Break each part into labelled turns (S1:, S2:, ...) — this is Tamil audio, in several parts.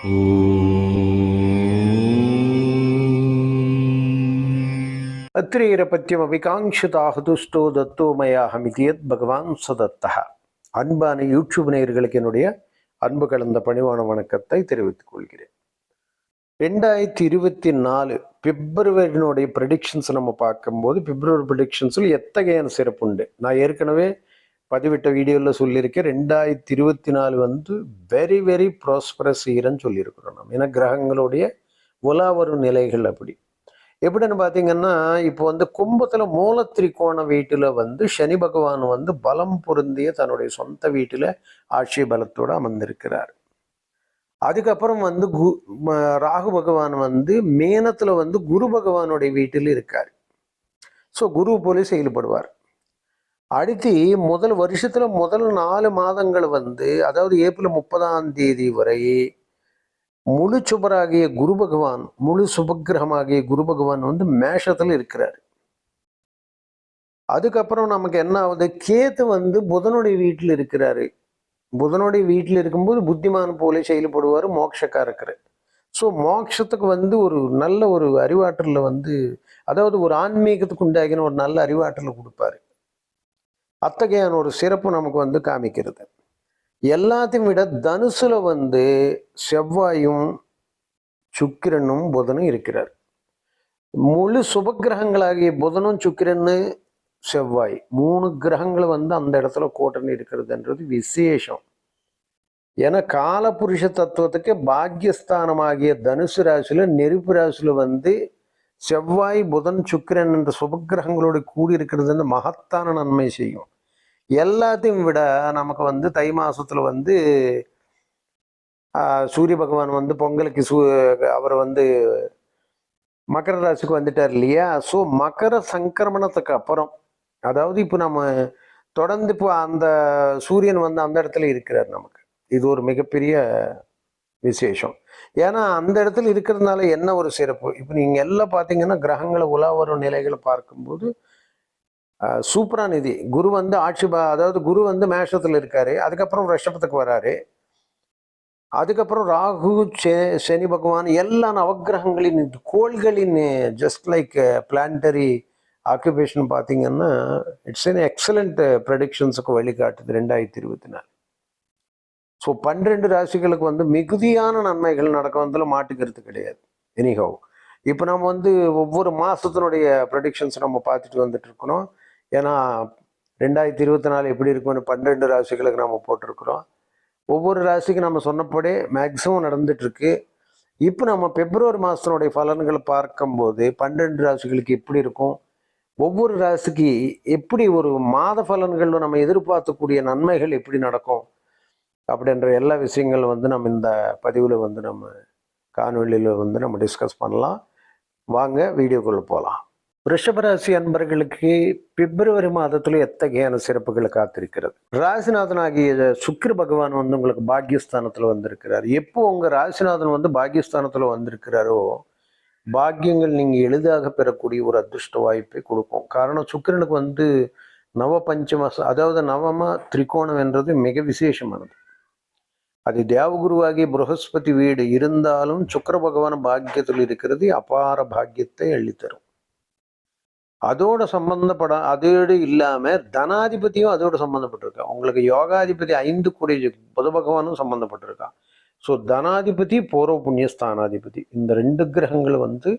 S1: அத்திரேரபத்தியம் அபிகாங்ஷிதாக துஷ்டோ தத்தோ மயாஹமிதி பகவான் சதத்தः அன்பான யூடியூப் நேயர்களுக்கு என்னுடைய அன்பு கலந்த பணிவான வணக்கத்தை தெரிவித்துக் கொள்கிறேன். ரெண்டாயிரத்தி இருபத்தி நாலு பிப்ரவரியினுடைய ப்ரெடிக்ஷன்ஸ் நம்ம பார்க்கும்போது பிப்ரவரி ப்ரெடிக்ஷன்ஸில் எத்தகையான சிறப்பு உண்டு நான் ஏற்கனவே பதிவிட்ட வீடியோவில் சொல்லியிருக்கேன். ரெண்டாயிரத்தி இருபத்தி நாலு வந்து வெரி வெரி ப்ராஸ்பரஸ் இயர்னு சொல்லியிருக்கிறோம் நம்ம ஏன்னா கிரகங்களுடைய உலா வரும் நிலைகள் அப்படி. எப்படின்னு பார்த்தீங்கன்னா இப்போ வந்து கும்பத்தில் மூலத்திரிகோண வீட்டில் வந்து சனி பகவான் வந்து பலம் பொருந்திய தன்னுடைய சொந்த வீட்டில் ஆட்சி பலத்தோடு அமர்ந்திருக்கிறார். அதுக்கப்புறம் வந்து கு ராகு பகவான் வந்து மேனத்தில் வந்து குரு பகவானுடைய வீட்டில் இருக்கார். ஸோ குரு போல செயல்படுவார். அடுத்து முதல் வருஷத்துல முதல் நாலு மாதங்கள் வந்து அதாவது ஏப்ரல் முப்பதாம் தேதி வரை முழு சுபராகிய குரு பகவான் முழு சுபகிரகமாகிய குரு பகவான் வந்து மேஷத்துல இருக்கிறார். அதுக்கப்புறம் நமக்கு என்ன ஆகுது? கேத்து வந்து புதனுடைய வீட்டில் இருக்கிறாரு. புதனுடைய வீட்டில் இருக்கும்போது புத்திமான் போல செயல்படுவார் மோட்சக்காரக்கர் ஸோ மோட்சத்துக்கு வந்து ஒரு நல்ல ஒரு அறிவாற்றலில் வந்து அதாவது ஒரு ஆன்மீகத்துக்கு உண்டாகின ஒரு நல்ல அறிவாற்றலை கொடுப்பாரு. அத்தகையான ஒரு சிறப்பு நமக்கு வந்து காமிக்கிறது. எல்லாத்தையும் விட தனுசுல வந்து செவ்வாயும் சுக்கிரனும் புதனும் இருக்கிறார். முழு சுபகிரகங்களாகிய புதனும் சுக்கிரன்னு செவ்வாய் மூணு கிரகங்கள் வந்து அந்த இடத்துல கூட்டணி இருக்கிறதுன்றது விசேஷம். ஏன்னா காலபுருஷ தத்துவத்துக்கு பாக்யஸ்தானமாகிய தனுசு ராசியில நெருப்பு ராசியில வந்து செவ்வாய் புதன் சுக்கிரன் என்ற சுபக்கிரகங்களோடு கூடி இருக்கிறது வந்து மகத்தான நன்மை செய்யும். எல்லாத்தையும் விட நமக்கு வந்து தை மாசத்துல வந்து சூரிய பகவான் வந்து பொங்கலுக்கு சூ அவர் வந்து மகர ராசிக்கு வந்துட்டார் இல்லையா? ஸோ மகர சங்கிரமணத்துக்கு அப்புறம் அதாவது இப்போ நம்ம தொடர்ந்து இப்போ அந்த சூரியன் வந்து அந்த இடத்துல இருக்கிறார் நமக்கு. இது ஒரு மிகப்பெரிய விசேஷம். ஏன்னா அந்த இடத்துல இருக்கிறதுனால என்ன ஒரு சிறப்பு? இப்போ நீங்கள் எல்லாம் பார்த்தீங்கன்னா கிரகங்களை உலா வரும் நிலைகளை பார்க்கும்போது ஆஹ், சூப்பரான குரு வந்து ஆட்சி அதாவது குரு வந்து மேஷத்தில் இருக்காரு. அதுக்கப்புறம் ரிஷபத்துக்கு வராரு. அதுக்கப்புறம் ராகு சே- சனி பகவான் எல்லா நவகிரகங்களின் கோள்களின் ஜஸ்ட் லைக் பிளான்டரி ஆக்குபேஷன் பார்த்தீங்கன்னா இட்ஸ் என் எக்ஸலண்ட் ப்ரெடிக்ஷன்ஸுக்கு வழிகாட்டுது ரெண்டாயிரத்தி இருபத்தி நாலு. ஸோ பன்னிரெண்டு ராசிகளுக்கு வந்து மிகுதியான நன்மைகள் நடக்க வந்ததுல மாட்டுக்கிறது கிடையாது. எனிஹவ் இப்போ நம்ம வந்து ஒவ்வொரு மாதத்தினுடைய ப்ரொடிக்ஷன்ஸ் நம்ம பார்த்துட்டு வந்துட்டு இருக்கிறோம். ஏன்னா ரெண்டாயிரத்தி இருபத்தி நாலு எப்படி இருக்கும்னு பன்னிரெண்டு ராசிகளுக்கு நம்ம போட்டிருக்கிறோம். ஒவ்வொரு ராசிக்கு நம்ம சொன்னபடி மேக்ஸிமம் நடந்துட்டுருக்கு இப்போ நம்ம பிப்ரவரி மாதத்தினுடைய பலன்களை பார்க்கும்போது பன்னெண்டு ராசிகளுக்கு எப்படி இருக்கும்? ஒவ்வொரு ராசிக்கு எப்படி ஒரு மாத பலன்கள் நம்ம எதிர்பார்க்கக்கூடிய நன்மைகள் எப்படி நடக்கும்? அப்படின்ற எல்லா விஷயங்கள் வந்து நம்ம இந்த பதிவில் வந்து நம்ம காணொலியில் வந்து நம்ம டிஸ்கஸ் பண்ணலாம். வாங்க வீடியோக்குள்ள போகலாம் ரிஷபராசி அன்பர்களுக்கு பிப்ரவரி மாதத்தில் எத்தகையான சிறப்புகள் காத்திருக்கிறது? ராசிநாதன் ஆகிய சுக்கிர பகவான் வந்து உங்களுக்கு பாக்யஸ்தானத்தில் வந்திருக்கிறார். எப்போ உங்கள் ராசிநாதன் வந்து பாக்யஸ்தானத்தில் வந்திருக்கிறாரோ பாக்கியங்கள் நீங்கள் எளிதாக பெறக்கூடிய ஒரு அதிர்ஷ்ட வாய்ப்பை கொடுக்கும். காரணம் சுக்கிரனுக்கு வந்து நவ பஞ்சம அதாவது நவம திரிகோணம் என்றது மிக விசேஷமானது. அது தேவகுருவாகிய புரகஸ்பதி வீடு இருந்தாலும் சுக்கர பகவான் பாக்கியத்தில் இருக்கிறது அபார பாக்கியத்தை அள்ளித்தரும். அதோட சம்பந்தப்பட அதோடு இல்லாம தனாதிபதியும் அதோட சம்பந்தப்பட்டிருக்கா. உங்களுக்கு யோகாதிபதி ஐந்து கூடிய புத பகவானும் சம்பந்தப்பட்டிருக்கா. ஸோ தனாதிபதி பூர்வ புண்ணிய ஸ்தானாதிபதி. இந்த ரெண்டு கிரகங்கள் வந்து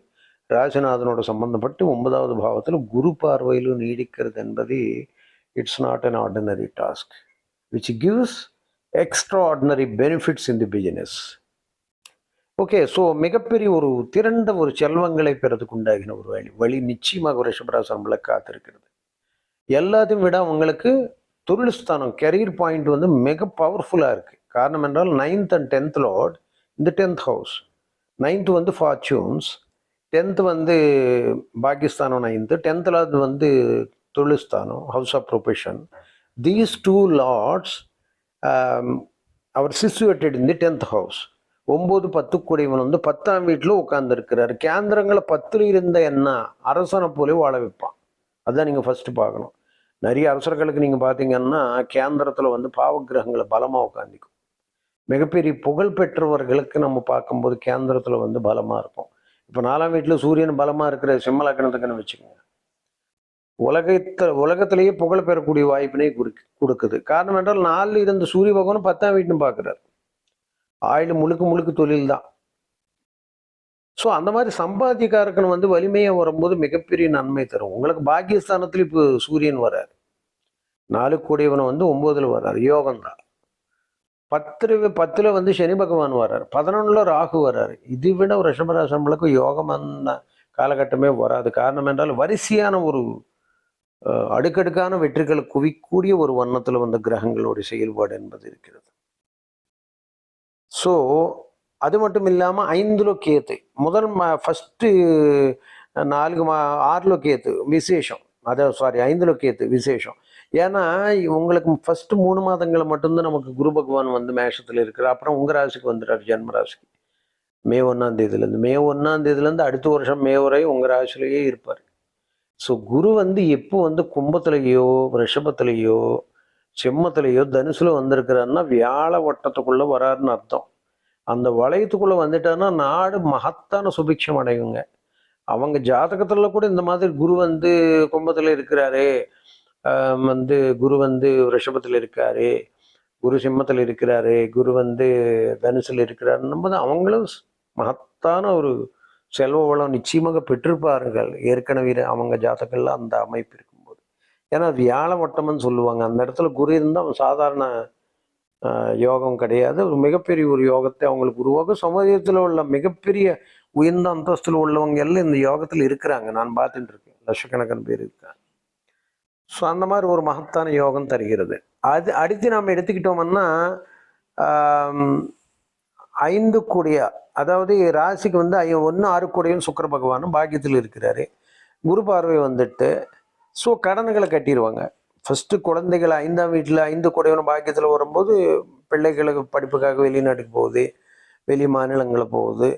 S1: ராஜநாதனோட சம்பந்தப்பட்டு ஒன்பதாவது பாவத்தில் குரு பார்வையிலும் நீடிக்கிறது என்பது it's not an ordinary task which gives extraordinary benefits in the business okay so மிகப்பெரிய ஒரு திரண்ட ஒரு செல்வங்களை பெறதுக்கு உண்டாகின ஒரு வழி வழி நிச்சயமாக ஒரு நம்மளை காத்திருக்கிறது. எல்லாத்தையும் விட உங்களுக்கு தொழில் ஸ்தானம் கெரியர் பாயிண்ட் வந்து மிக பவர்ஃபுல்லாக இருக்குது காரணம் என்றால் நைன்த் அண்ட் டென்த் லார்ட் இந்த டென்த் ஹவுஸ் நைன்த்து வந்து ஃபார்ச்சூன்ஸ் டென்த்து வந்து பாகிஸ்தானம் நைன்த்து டென்த்தில் வந்து தொழில் ஸ்தானம் house of profession these two lords அவர் சிசு இன் தி டென்த் ஹவுஸ் ஒம்பது பத்து கூடியவன் வந்து பத்தாம் வீட்டில் உட்காந்துருக்கிறார் கேந்திரங்களை பத்தில் இருந்த என்ன? அரசனை போலே வாழ வைப்பான். அதுதான் நீங்கள் ஃபஸ்ட்டு பார்க்கணும். நிறைய அரசர்களுக்கு நீங்கள் பார்த்தீங்கன்னா கேந்திரத்தில் வந்து பாவகிரகங்களை பலமாக உட்காந்துக்கும் மிகப்பெரிய புகழ் பெற்றவர்களுக்கு நம்ம பார்க்கும்போது கேந்திரத்தில் வந்து பலமாக இருக்கும் இப்போ நாலாம் வீட்டில் சூரியன் பலமாக இருக்கிற சிம்மலக்கணத்துக்குன்னு வச்சுக்கோங்க. உலகத்த உலகத்திலேயே புகழ் பெறக்கூடிய வாய்ப்பினை குறி- கொடுக்குது. காரணம் என்றால் நாலு இருந்த சூரிய பகவானும் பத்தாம் வீட்டுன்னு பார்க்குறாரு. ஆயுள் முழுக்க முழுக்க தொழில் தான் ஸோ அந்த மாதிரி சம்பாதிக்காரக்கன் வந்து வலிமையாக வரும்போது மிகப்பெரிய நன்மை தரும். உங்களுக்கு பாக்கியஸ்தானத்தில் இப்போ சூரியன் வராரு. நாலு கூடியவன் வந்து ஒம்போதில் வர்றாரு யோகம்தான். பத்து பத்தில் வந்து சனி பகவான் வர்றாரு பதினொன்றில் ராகு வர்றாரு இது விட ஒரு யோகம் அந்த காலகட்டமே வராது. காரணம் என்றால் வரிசையான ஒரு அடுக்கடுக்கான வெற்றிகளை குவிக்கூடிய ஒரு வண்ணத்தில் வந்த கிரகங்களுடைய செயல்பாடு என்பது இருக்கிறது. ஸோ அது மட்டும் இல்லாமல் ஐந்து கேத்து முதல் ஃபஸ்ட்டு நான்கு மா ஆறு கேத்து விசேஷம் அதாவது சாரி ஐந்து கேத்து விசேஷம். ஏன்னா உங்களுக்கு ஃபர்ஸ்ட் மூணு மாதங்களை மட்டும்தான் நமக்கு குரு பகவான் வந்து மேஷத்தில் இருக்கிறார். அப்புறம் உங்கள் ராசிக்கு வந்துடுறார் ஜென்ம ராசிக்கு. மே ஒன்றாம் தேதியிலேருந்து மே ஒன்றாம் தேதியிலேருந்து அடுத்த வருஷம் மே வரை உங்கள் ராசிலேயே இருப்பார். ஸோ குரு வந்து எப்போ வந்து கும்பத்திலேயோ ரிஷபத்திலேயோ செம்மத்திலேயோ தனுசுல வந்திருக்கிறாருன்னா வியாழ வட்டத்துக்குள்ள வராருன்னு அர்த்தம். அந்த வளையத்துக்குள்ள வந்துட்டாருன்னா நாடு மகத்தான சுபிக்ஷம் அடையுங்க. அவங்க ஜாதகத்துல கூட இந்த மாதிரி குரு வந்து கும்பத்துல இருக்கிறாரு. வந்து குரு வந்து ரிஷபத்துல இருக்காரு. குரு சிம்மத்துல இருக்கிறாரு. குரு வந்து தனுசுல இருக்கிறாருன்னும் போது அவங்களும் மகத்தான ஒரு செல்வ வளம் நிச்சயமாக பெற்றிருப்பார்கள். ஏற்கனவே அவங்க ஜாதகங்கள்ல அந்த அமைப்பு இருக்கும்போது. ஏன்னா அது வியாழ வட்டம்னு சொல்லுவாங்க. அந்த இடத்துல குரு இருந்தால் அவன் சாதாரண யோகம் கிடையாது. ஒரு மிகப்பெரிய ஒரு யோகத்தை அவங்களுக்கு உருவாக்கும். சமுதாயத்தில் உள்ள மிகப்பெரிய உயர்ந்த அந்தஸ்தில் உள்ளவங்க எல்லாம் இந்த யோகத்தில் இருக்கிறாங்க. நான் பார்த்துட்டு இருக்கேன். லட்சக்கணக்கான பேர் இருக்காங்க. ஸோ அந்த மாதிரி ஒரு மகத்தான யோகம் தருகிறது. அது அடுத்து நாம் எடுத்துக்கிட்டோம்னா ஐந்து கூடிய அதாவது ராசிக்கு வந்து ஐ ஒன்று ஆறு கூடையும் சுக்கிர பகவானும் பாக்கியத்தில் இருக்கிறாரு. குரு பார்வை வந்துட்டு ஸோ கடன்களை கட்டிடுவாங்க ஃபஸ்ட்டு குழந்தைகள் ஐந்தாம் வீட்டில் ஐந்து கூடையவனும் பாக்கியத்தில் வரும்போது பிள்ளைகளுக்கு படிப்புக்காக வெளிநாட்டுக்கு போகுது வெளி மாநிலங்களில் போகுது.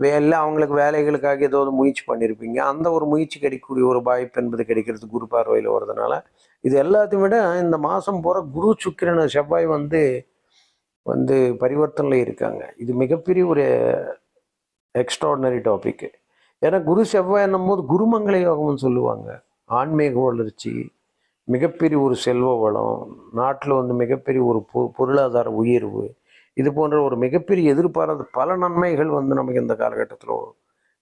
S1: வேலை அவங்களுக்கு வேலைகளுக்காக ஏதாவது முயற்சி பண்ணியிருப்பீங்க அந்த ஒரு முயற்சி கிடைக்கக்கூடிய ஒரு வாய்ப்பு என்பது கிடைக்கிறது குரு பார்வையில் வர்றதுனால. இது எல்லாத்தையும் விட இந்த மாதம் போகிற குரு சுக்கிரன செவ்வாய் வந்து வந்து பரிவர்த்தனில் இருக்காங்க. இது மிகப்பெரிய ஒரு எக்ஸ்ட்ராடினரி டாபிக்கு ஏன்னா குரு செவ்வாய் என்னும்போது குருமங்கள யோகம்னு சொல்லுவாங்க. ஆன்மீக வளர்ச்சி மிகப்பெரிய ஒரு செல்வ வளம் நாட்டில் வந்து மிகப்பெரிய ஒரு பொ பொருளாதார உயர்வு இது போன்ற ஒரு மிகப்பெரிய எதிர்பாராத பல நன்மைகள் வந்து நமக்கு இந்த காலகட்டத்தில்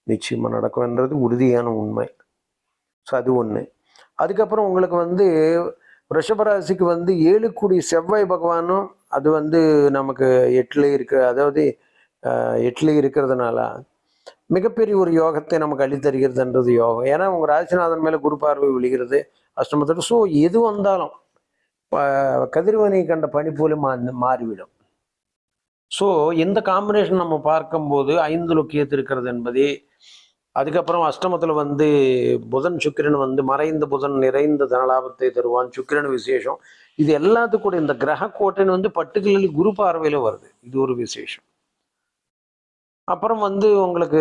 S1: நிச்சயமாக நடக்கும்ன்றது உறுதியான உண்மை. ஸோ அது ஒன்று அதுக்கப்புறம் உங்களுக்கு வந்து ரிஷபராசிக்கு வந்து ஏழு கூடி செவ்வாய் பகவானும் அது வந்து நமக்கு எட்டில் இருக்க அதாவது எட்டில் இருக்கிறதுனால மிகப்பெரிய ஒரு யோகத்தை நமக்கு அளித்தருகிறதுன்றது யோகம். ஏன்னா உங்கள் ராஜநாதன் மேலே குரு பார்வை விழுகிறது அஷ்டமத்தில். ஸோ எது வந்தாலும் கதிர்வனை கண்ட பனி போல மா மாறிவிடும். ஸோ இந்த காம்பினேஷன் நம்ம பார்க்கும்போது ஐந்து லொக்கியத்து இருக்கிறது என்பதே அதுக்கப்புறம் அஷ்டமத்தில் வந்து புதன் சுக்கிரன் வந்து மறைந்த புதன் நிறைந்த தனலாபத்தை தருவான் சுக்கிரன் விசேஷம். இது எல்லாத்துக்கூட இந்த கிரக கோட்டைன்னு வந்து பர்டிகுலர்லி குரு பார்வையில் வருது. இது ஒரு விசேஷம். அப்புறம் வந்து உங்களுக்கு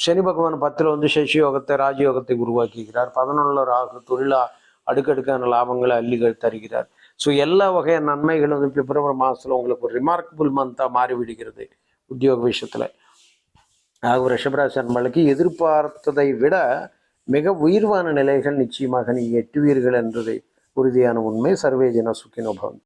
S1: சனி பகவான் பத்தில் வந்து சசி யோகத்தை ராஜயோகத்தை உருவாக்கிக்கிறார். பதினொன்றில் ராகு தொழிலா அடுக்கடுக்கான லாபங்களை அள்ளி தருகிறார். ஸோ எல்லா வகையான நன்மைகளும் வந்து பிப்ரவரி மாதத்தில் உங்களுக்கு ஒரு ரிமார்க்கபிள் மந்தாக மாறிவிடுகிறது உத்தியோக விஷயத்தில். ஆகும் ரிஷபராசி அன்பர்களுக்கு எதிர்பார்த்ததை விட மிக உயர்வான நிலைகள் நிச்சயமாக நீங்கள் எட்டுவீர்கள் என்றதை உறுதியான உண்மை சர்வேஜன சுக்கினோபவன்